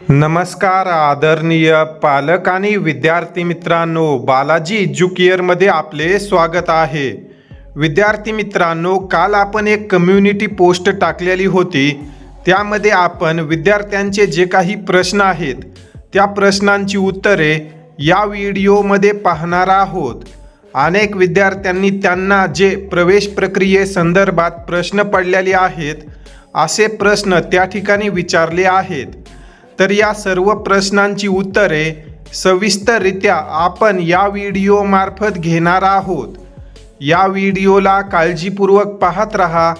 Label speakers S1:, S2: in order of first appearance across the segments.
S1: नमस्कार आदरणीय पालक आणि विद्यार्थी मित्रांनो बालाजी एज्युकेअरमध्ये आपले स्वागत आहे. विद्यार्थी मित्रांनो काल आपण एक कम्युनिटी पोस्ट टाकलेली होती. त्यामध्ये आपण विद्यार्थ्यांचे जे काही प्रश्न आहेत त्या प्रश्नांची उत्तरे या व्हिडिओमध्ये पाहणार आहोत. अनेक विद्यार्थ्यांनी त्यांना जे प्रवेश प्रक्रियेसंदर्भात प्रश्न पडलेले आहेत असे प्रश्न त्या ठिकाणी विचारले आहेत. तर या सर्व प्रश्नांची उत्तरे सविस्तररित्या आपण या व्हिडिओमार्फत घेणार आहोत. या व्हिडिओला काळजीपूर्वक पाहत रहा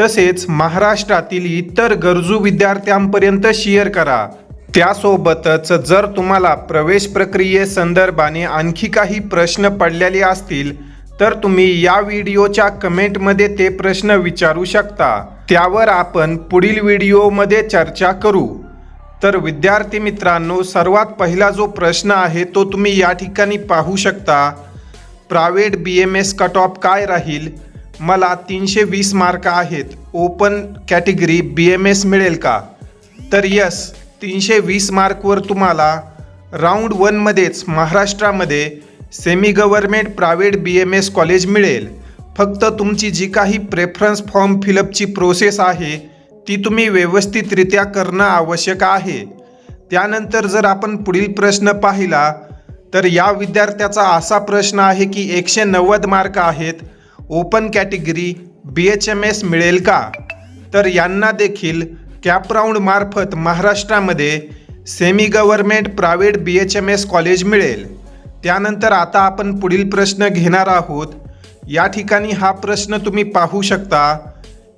S1: तसेच महाराष्ट्रातील इतर गरजू विद्यार्थ्यांपर्यंत शेअर करा. त्यासोबतच जर तुम्हाला प्रवेश प्रक्रियेसंदर्भाने आणखी काही प्रश्न पडलेले असतील तर तुम्ही या व्हिडिओच्या कमेंटमध्ये ते प्रश्न विचारू शकता. त्यावर आपण पुढील व्हिडिओमध्ये चर्चा करू. तर विद्यार्थी मित्रांनो सर्वात पहिला जो प्रश्न आहे तो तुम्ही या ठिकाणी पाहू शकता. Private B M S cut off काय राहील? मला तीनशे वीस मार्क आहेत. Open category B M S मिळेल का? तर यस तीनशे वीस मार्कवर तुम्हाला राऊंड वनमध्येच महाराष्ट्रामध्ये semi government private B M S college मिळेल. फक्त तुमची जी काही प्रेफरन्स फॉर्म फिलअपची प्रोसेस आहे ती तुम्ही व्यवस्थितरित्या करणं आवश्यक आहे. त्यानंतर जर आपण पुढील प्रश्न पाहिला तर या विद्यार्थ्याचा असा प्रश्न आहे की एकशे नव्वद मार्क आहेत open category B H M S मिळेल का? तर यांना देखील कॅपराऊंडमार्फत महाराष्ट्रामध्ये semi government private B H M S college मिळेल. त्यानंतर आता आपण पुढील प्रश्न घेणार आहोत. या ठिकाणी हा प्रश्न तुम्ही पाहू शकता.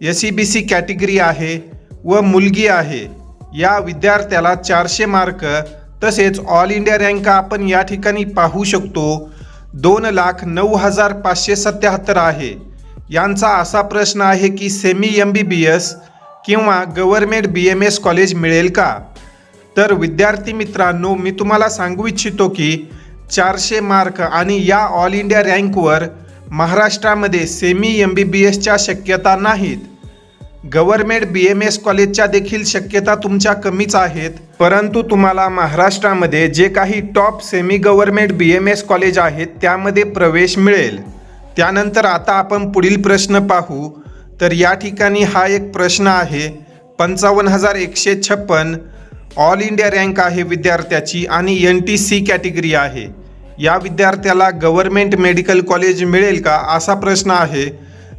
S1: S C B C category आहे व मुलगी आहे. या विद्यार्थ्याला चारशे मार्क तसेच ऑल इंडिया रँक आपण या ठिकाणी पाहू शकतो. दोन लाख नऊ हजार पाचशे सत्याहत्तर आहे. यांचा असा प्रश्न आहे की semi M B B S किंवा government B M S college मिळेल का? तर विद्यार्थी मित्रांनो मी तुम्हाला सांगू इच्छितो की चारशे मार्क आणि या ऑल इंडिया रँकवर महाराष्ट्रामध्ये सेमी एम बी बी एसच्या शक्यता नाहीत. गव्हर्मेंट बी एम एस कॉलेजच्या देखील शक्यता तुमच्या कमीच आहेत. परंतु तुम्हाला महाराष्ट्रामध्ये जे काही top semi government B M S college आहेत त्यामध्ये प्रवेश मिळेल. त्यानंतर आता आपण पुढील प्रश्न पाहू. तर या ठिकाणी हा एक प्रश्न आहे. पंचावन्न हजार एकशे छप्पन ऑल इंडिया रँक आहे विद्यार्थ्याची आणि एन टी सी कॅटेगरी आहे. या विद्यार्थ्याला गव्हर्मेंट मेडिकल कॉलेज मिळेल का असा प्रश्न आहे.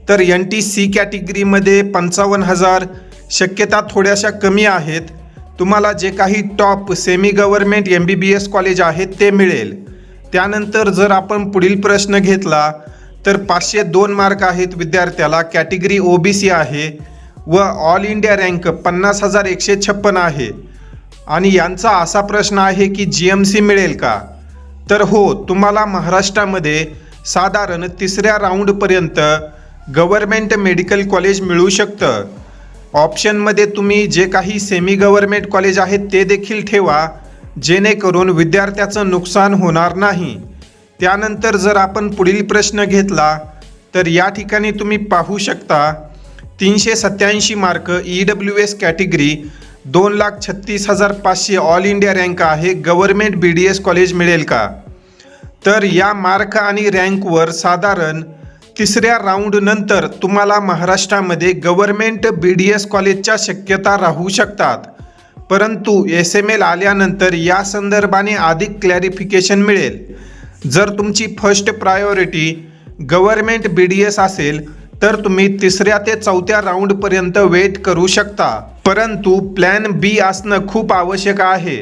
S1: तर एन टी सी कॅटेगरीमध्ये पंचावन्न हजार शक्यता थोड्याशा कमी आहेत. तुम्हाला जे काही top semi government M B B S college आहेत ते मिळेल. त्यानंतर जर आपण पुढील प्रश्न घेतला तर पाचशे दोन मार्क आहेत विद्यार्थ्याला कॅटेगरी ओ बी सी आहे व ऑल इंडिया रँक पन्नास हजार एकशे छप्पन आहे. आणि यांचा असा प्रश्न आहे की जी एम सी मिळेल का? तर हो तुम्हाला महाराष्ट्रामध्ये साधारण तिसऱ्या राऊंडपर्यंत गव्हर्मेंट मेडिकल कॉलेज मिळू शकतं. ऑप्शनमध्ये तुम्ही जे काही सेमी गव्हर्मेंट कॉलेज आहेत ते देखील ठेवा जेणेकरून विद्यार्थ्याचं नुकसान होणार नाही. त्यानंतर जर आपण पुढील प्रश्न घेतला तर या ठिकाणी तुम्ही पाहू शकता तीनशे सत्याऐंशी mark E W S category दोन लाख छत्तीस हजार पाचशे ऑल इंडिया रँक आहे. Government B D S college मिळेल का? तर या मार्क आणि रँकवर साधारण तिसऱ्या राऊंडनंतर तुम्हाला महाराष्ट्रामध्ये गव्हर्मेंट बी डी एस कॉलेजच्या शक्यता राहू शकतात. परंतु एस एम एल आल्यानंतर या संदर्भाने अधिक क्लॅरिफिकेशन मिळेल. जर तुमची first priority government B D S असेल तर तुम्ही तिसऱ्या ते चौथ्या राऊंडपर्यंत वेट करू शकता. परंतु प्लॅन बी असणं खूप आवश्यक आहे.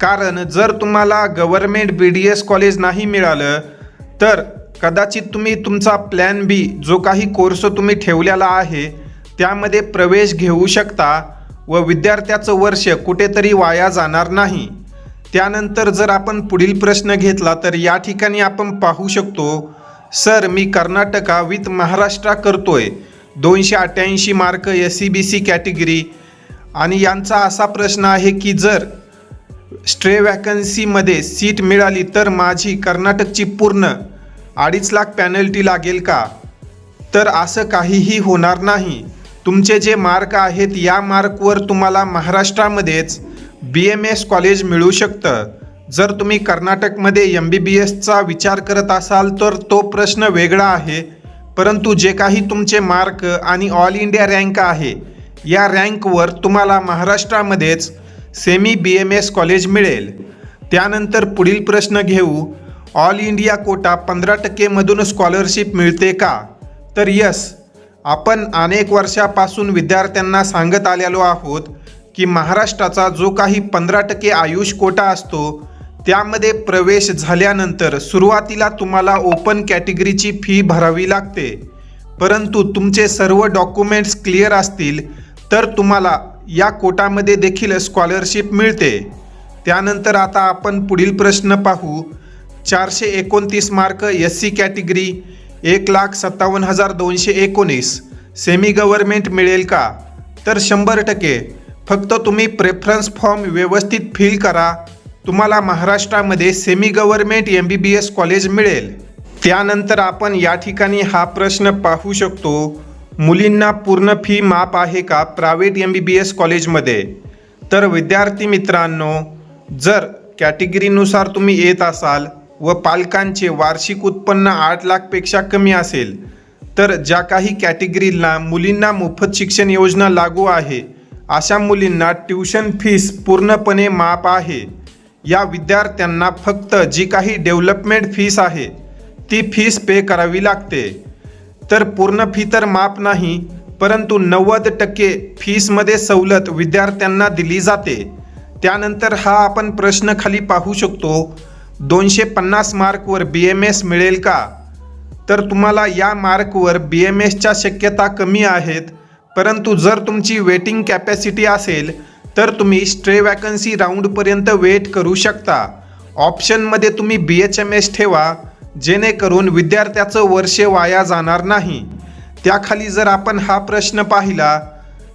S1: कारण जर तुम्हाला government B D S college नाही मिळालं तर कदाचित तुम्ही तुमचा प्लॅन बी जो काही कोर्स तुम्ही ठेवलेला आहे त्यामध्ये प्रवेश घेऊ शकता व विद्यार्थ्याचं वर्ष कुठेतरी वाया जाणार नाही. त्यानंतर जर आपण पुढील प्रश्न घेतला तर या ठिकाणी आपण पाहू शकतो सर मी कर्नाटका विथ महाराष्ट्रा करतोय. दोनशे अठ्ठ्याऐंशी mark S C B C category आणि यांचा असा प्रश्न आहे की जर स्ट्रे वॅकन्सीमध्ये सीट मिळाली तर माझी कर्नाटकची पूर्ण अडीच लाख पॅनल्टी लागेल का? तर असं काहीही होणार नाही. तुमचे जे मार्क आहेत या मार्कवर तुम्हाला महाराष्ट्रामध्येच बी एम एस कॉलेज मिळू शकतं. जर तुम्ही कर्नाटकमध्ये एम बी बी एसचा विचार करत असाल तर तो प्रश्न वेगळा आहे. परंतु जे काही तुमचे मार्क आणि ऑल इंडिया रँक आहे या रँकवर तुम्हाला महाराष्ट्रामध्येच semi B M S college मिळेल. त्यानंतर पुढील प्रश्न घेऊ. ऑल इंडिया कोटा पंधरा टक्केमधून स्कॉलरशिप मिळते का? तर यस आपण अनेक वर्षापासून विद्यार्थ्यांना सांगत आलेलो आहोत की महाराष्ट्राचा जो काही पंधरा टक्के आयुष कोटा असतो त्यामध्ये प्रवेश झाल्यानंतर सुरुवातीला तुम्हाला ओपन कॅटेगरीची फी भरावी लागते. परंतु तुमचे सर्व डॉक्युमेंट्स क्लिअर असतील तर तुम्हाला या कोटामध्ये देखील स्कॉलरशिप मिळते. त्यानंतर आता आपण पुढील प्रश्न पाहू. चारशे एकोणतीस मार्क एस सी कॅटेगरी एक लाख सत्तावन्न हजार दोनशे एकोणीस. सेमी गव्हर्मेंट मिळेल का? तर शंभर टक्के. फक्त तुम्ही प्रेफरन्स फॉर्म व्यवस्थित फिल करा. तुम्हाला महाराष्ट्रामध्ये semi government M B B S college मिळेल. त्यानंतर आपण या ठिकाणी हा प्रश्न पाहू शकतो. मुलींना पूर्ण फी माफ आहे का private M B B S कॉलेजमध्ये? तर विद्यार्थी मित्रांनो जर कॅटेगरीनुसार तुम्ही येत असाल व पालकांचे वार्षिक उत्पन्न आठ लाखपेक्षा कमी असेल तर ज्या काही कॅटेगरीला मुलींना मोफत शिक्षण योजना लागू आहे अशा मुलींना ट्युशन फीस पूर्णपणे माफ आहे. या विद्यार्थ्यांना फक्त जी काही डेव्हलपमेंट फीस आहे ती फीस पे करावी लागते. तर पूर्ण फी तर माफ नाही परंतु नव्वद टक्के फीसमध्ये सवलत विद्यार्थ्यांना दिली जाते. त्यानंतर हा आपण प्रश्न खाली पाहू शकतो दोनशे पन्नास मार्कवर बी एम एस मिळेल का? तर तुम्हाला या मार्कवर बी एम एसच्या शक्यता कमी आहेत परंतु जर तुमची वेटिंग कॅपॅसिटी असेल तर तुम्ही स्ट्रे वॅकन्सी राऊंडपर्यंत वेट करू शकता. ऑप्शनमध्ये तुम्ही बी एच एम एस ठेवा जेणेकरून विद्यार्थ्याचं वर्ष वाया जाणार नाही. त्याखाली जर आपण हा प्रश्न पाहिला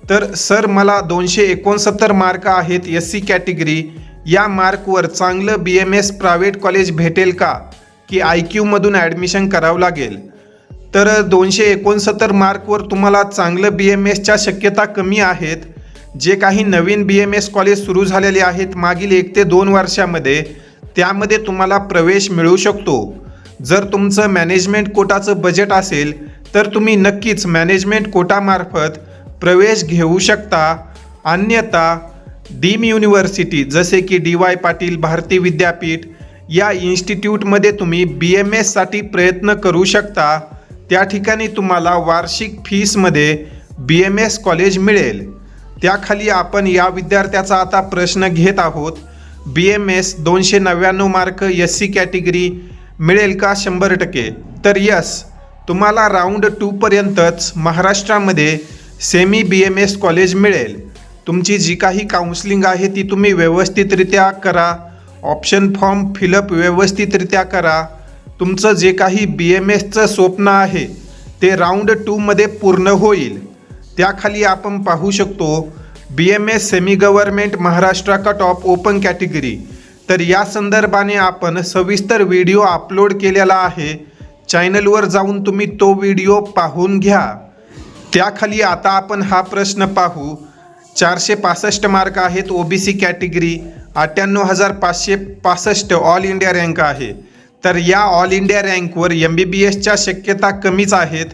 S1: तर सर मला दोनशे एकोणसत्तर मार्क आहेत एस सी कॅटेगरी. या मार्कवर चांगलं B M S private college भेटेल का? की आय क्यूमधून ॲडमिशन करावं लागेल? तर दोनशे एकोणसत्तर मार्कवर तुम्हाला चांगलं बी एम एसच्या शक्यता कमी आहेत. जे काही नवीन बी एम एस कॉलेज सुरू झालेले आहेत मागील एक ते दोन वर्षामध्ये त्यामध्ये तुम्हाला प्रवेश मिळू शकतो. जर तुमचं मॅनेजमेंट कोटाचं बजेट असेल तर तुम्ही नक्कीच मॅनेजमेंट कोटामार्फत प्रवेश घेऊ शकता. अन्यथा डीम युनिव्हर्सिटी जसे की डी वाय पाटील भारती विद्यापीठ या इन्स्टिट्यूटमध्ये तुम्ही बी एम एससाठी प्रयत्न करू शकता. त्या ठिकाणी तुम्हाला वार्षिक फीसमध्ये बी एम एस कॉलेज मिळेल. त्याखाली आपण या विद्यार्थ्याचा आता प्रश्न घेत आहोत. बी एम एस दोनशे नव्याण्णव मार्क एस सी कॅटेगरी मिळेल का शंभर टक्के? तर यस तुम्हाला राऊंड टूपर्यंतच महाराष्ट्रामध्ये semi B M S college मिळेल. तुमची जी काही काउन्सिलिंग आहे ती तुम्ही व्यवस्थितरित्या करा. ऑप्शन फॉर्म फिलअप व्यवस्थितरित्या करा. तुमचं जे काही बी एम एसचं स्वप्न आहे ते राऊंड टूमध्ये पूर्ण होईल. त्याखाली आपण पाहू शकतो B M S semi government Maharashtra cut off open category तर या संदर्भाने आपण सविस्तर व्हिडिओ अपलोड केलेला आहे. चॅनलवर जाऊन तुम्ही तो व्हिडिओ पाहून घ्या. त्याखाली आता आपण हा प्रश्न पाहू. चारशे पासष्ट मार्क आहेत ओ बी सी कॅटेगरी. अठ्ठ्याण्णव हजार पाचशे पासष्ट ऑल इंडिया रँक आहे. तर या ऑल इंडिया रँकवर एम बी बी एसच्या शक्यता कमीच आहेत.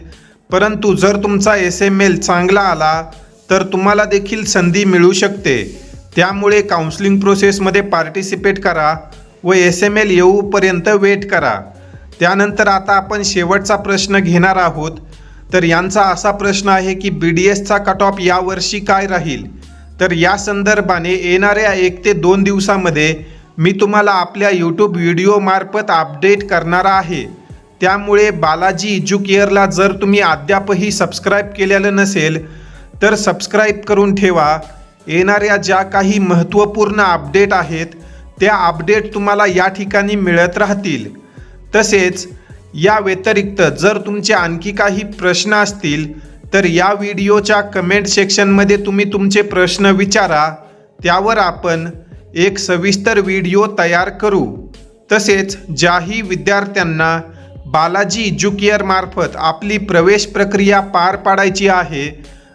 S1: परंतु जर तुमचा एस एम एल चांगला आला तर तुम्हाला देखील संधी मिळू शकते. त्यामुळे काउन्सिलिंग प्रोसेसमध्ये पार्टिसिपेट करा व एस एम एल येऊपर्यंत वेट करा. त्यानंतर आता आपण शेवटचा प्रश्न घेणार आहोत. तर यांचा असा प्रश्न आहे की बी डी एसचा कट ऑफ यावर्षी काय राहील? तर या संदर्भाने येणाऱ्या एक ते दोन दिवसामध्ये मी तुम्हाला आपल्या यूट्यूब व्हिडिओमार्फत अपडेट करणार आहे. त्यामुळे बालाजी एज्युकेअरला जर तुम्ही अद्यापही सबस्क्राईब केलेलं नसेल तर सबस्क्राईब करून ठेवा. येणाऱ्या ज्या काही महत्त्वपूर्ण अपडेट आहेत त्या अपडेट तुम्हाला या ठिकाणी मिळत राहतील. तसेच या व्यतिरिक्त जर तुमचे आणखी काही प्रश्न असतील तर या व्हिडिओच्या कमेंट सेक्शनमध्ये तुम्ही तुमचे प्रश्न विचारा. त्यावर आपण एक सविस्तर व्हिडिओ तयार करू. तसेच ज्याही विद्यार्थ्यांना बालाजी एज्युकेअर मार्फत आपली प्रवेश प्रक्रिया पार पाडायची आहे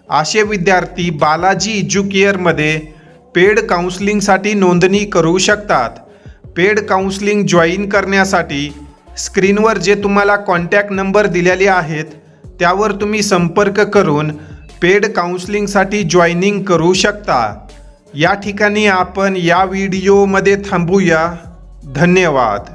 S1: असे विद्यार्थी बालाजी एज्युकेअरमध्ये पेड काउन्सलिंगसाठी नोंदणी करू शकतात. पेड काउन्सलिंग जॉईन करण्यासाठी स्क्रीनवर जे तुम्हाला कॉन्टॅक्ट नंबर दिलेले आहेत त्यावर तुम्ही संपर्क करून पेड काउन्सलिंगसाठी जॉईनिंग करू शकता. या ठिकाणी आपण या व्हिडिओमध्ये थांबूया. धन्यवाद.